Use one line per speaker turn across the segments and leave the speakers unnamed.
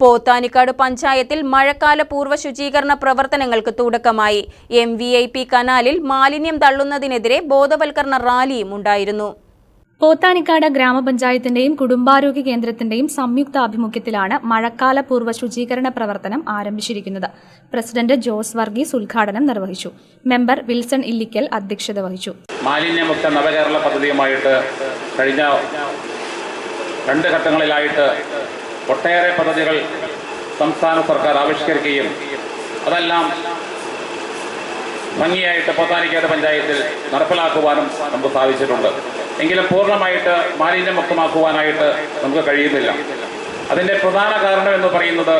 പോത്താനിക്കാട് പഞ്ചായത്തിൽ മഴക്കാല പൂർവ ശുചീകരണ പ്രവർത്തനങ്ങൾക്ക് തുടക്കമായി. എം വി ഐ പി കനാലിൽ മാലിന്യം തള്ളുന്നതിനെതിരെ ബോധവൽക്കരണ റാലിയും ഉണ്ടായിരുന്നു.
പോത്താനിക്കാട് ഗ്രാമപഞ്ചായത്തിന്റെയും കുടുംബാരോഗ്യ കേന്ദ്രത്തിന്റെയും സംയുക്ത ആഭിമുഖ്യത്തിലാണ് മഴക്കാല പൂർവ ശുചീകരണ പ്രവർത്തനം ആരംഭിച്ചിരിക്കുന്നത്. പ്രസിഡന്റ് ജോസ് വർഗീസ് ഉദ്ഘാടനം നിർവഹിച്ചു. മെമ്പർ വിൽസൺ ഇല്ലിക്കൽ അധ്യക്ഷത വഹിച്ചു.
മാലിന്യമുക്ത നവകേരള പദ്ധതിയുമായിട്ട് കഴിഞ്ഞ രണ്ട് ഘട്ടങ്ങളിലായിട്ട് ഒട്ടേറെ പദ്ധതികൾ സംസ്ഥാന സർക്കാർ ആവിഷ്കരിക്കുകയും അതെല്ലാം ഭംഗിയായിട്ട് പോത്താനിക്കാട് പഞ്ചായത്തിൽ നടപ്പിലാക്കുവാനും നമുക്ക് സാധിച്ചിട്ടുണ്ട്. എങ്കിലും പൂർണമായിട്ട് മാലിന്യമുക്തമാക്കുവാനായിട്ട് നമുക്ക് കഴിയുന്നില്ല. അതിന്റെ പ്രധാന കാരണം എന്ന് പറയുന്നത്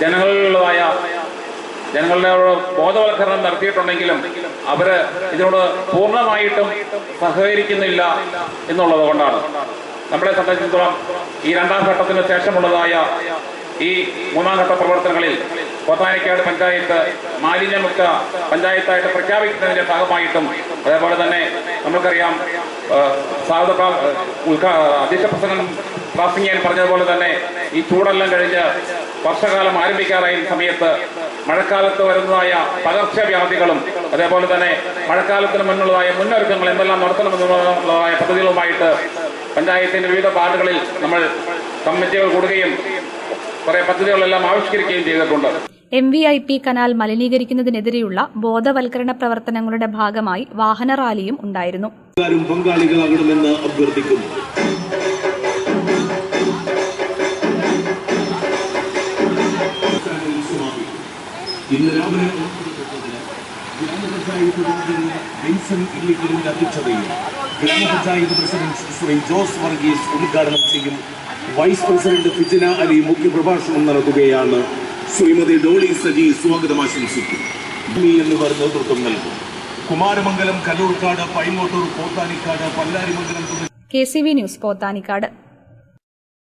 ജനങ്ങളിലുള്ളതായ ജനങ്ങളുടെ ബോധവൽക്കരണം നടത്തിയിട്ടുണ്ടെങ്കിലും അവർ ഇതിനോട് പൂർണമായിട്ടും സഹകരിക്കുന്നില്ല എന്നുള്ളത് കൊണ്ടാണ്. നമ്മളെ സംബന്ധിച്ചിടത്തോളം ഈ രണ്ടാം ഘട്ടത്തിന് ശേഷമുള്ളതായ ഈ മൂന്നാം ഘട്ട പ്രവർത്തനങ്ങളിൽ കോത്താനിക്കാട് പഞ്ചായത്ത് മാലിന്യമുക്ത പഞ്ചായത്തായിട്ട് പ്രഖ്യാപിക്കുന്നതിന്റെ ഭാഗമായിട്ടും അതേപോലെ തന്നെ നമുക്കറിയാം സാധ അധ്യക്ഷ പ്രസംഗം പ്രാസിംഗ് പറഞ്ഞതുപോലെ തന്നെ ഈ ചൂടെല്ലാം കഴിഞ്ഞ് വർഷകാലം ആരംഭിക്കാറായ സമയത്ത് മഴക്കാലത്ത് വരുന്നതായ പകർച്ചവ്യാധികളും അതേപോലെ തന്നെ മഴക്കാലത്തിന് മുന്നുള്ളതായ മുന്നൊരുക്കങ്ങൾ എന്തെല്ലാം നടത്തണമെന്നുള്ളതായ പദ്ധതികളുമായിട്ട് പഞ്ചായത്തിന്റെ വിവിധ വാർഡുകളിൽ നമ്മൾ കമ്മിറ്റികൾ കൂടുകയും കുറെ പദ്ധതികളെല്ലാം ആവിഷ്കരിക്കുകയും ചെയ്തിട്ടുണ്ട്.
M V I P canal മലിനീകരിക്കുന്നതിനെതിരെയുള്ള ബോധവൽക്കരണ പ്രവർത്തനങ്ങളുടെ ഭാഗമായി വാഹന റാലിയും ഉണ്ടായിരുന്നു ും.
പങ്കാളികളാകണമെന്ന് അഭ്യർത്ഥിക്കുന്നു. ഇന്ന് രാവിലെ ഗ്രാമപഞ്ചായത്ത് പ്രസിഡന്റ് വിൻസൻ അധ്യക്ഷതയിൽ ഗ്രാമപഞ്ചായത്ത് പ്രസിഡന്റ് ശ്രീ ജോസ് വർഗീസ് ഉദ്ഘാടനം ചെയ്യും. വൈസ് പ്രസിഡന്റ് ഫിജന അലി മുഖ്യപ്രഭാഷണം നടത്തുകയാണ്. ശ്രീമതി ഡോളി സജി സ്വാഗതം ആശംസിക്കും. എന്നിവർ നേതൃത്വം നൽകും. Kumaramangalam Kalloorkkad Paingottoor Pothanikkad Pallarimangalam
K C V news Pothanikkad.